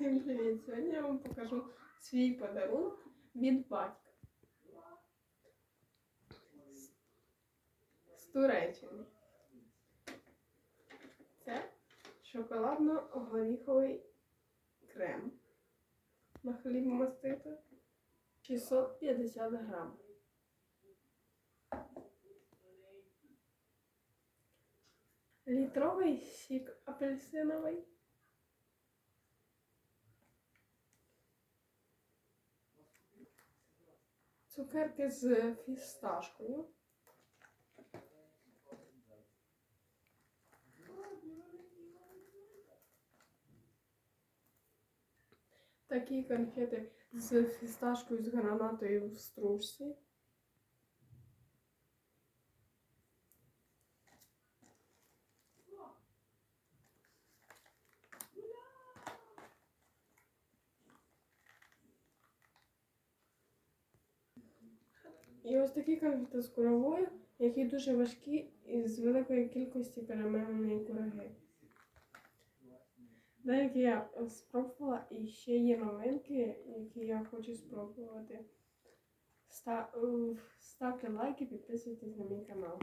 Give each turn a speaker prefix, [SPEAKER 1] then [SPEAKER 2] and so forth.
[SPEAKER 1] Всім привіт! Сьогодні я вам покажу свій подарунок від батька. З- Туреччини. Це шоколадно-горіховий крем. На хліб мастити 650 грам. Літровий сік апельсиновий. Цукерки з фісташкою. Такі конфети з фісташкою з гранатою в стружці. І ось такі конфети з куровою, які дуже важкі і з великої кількості перемеленої кураги. Деякі я спробувала і ще є новинки, які я хочу спробувати. Ста- Ставте лайки, підписуйтесь на мій канал.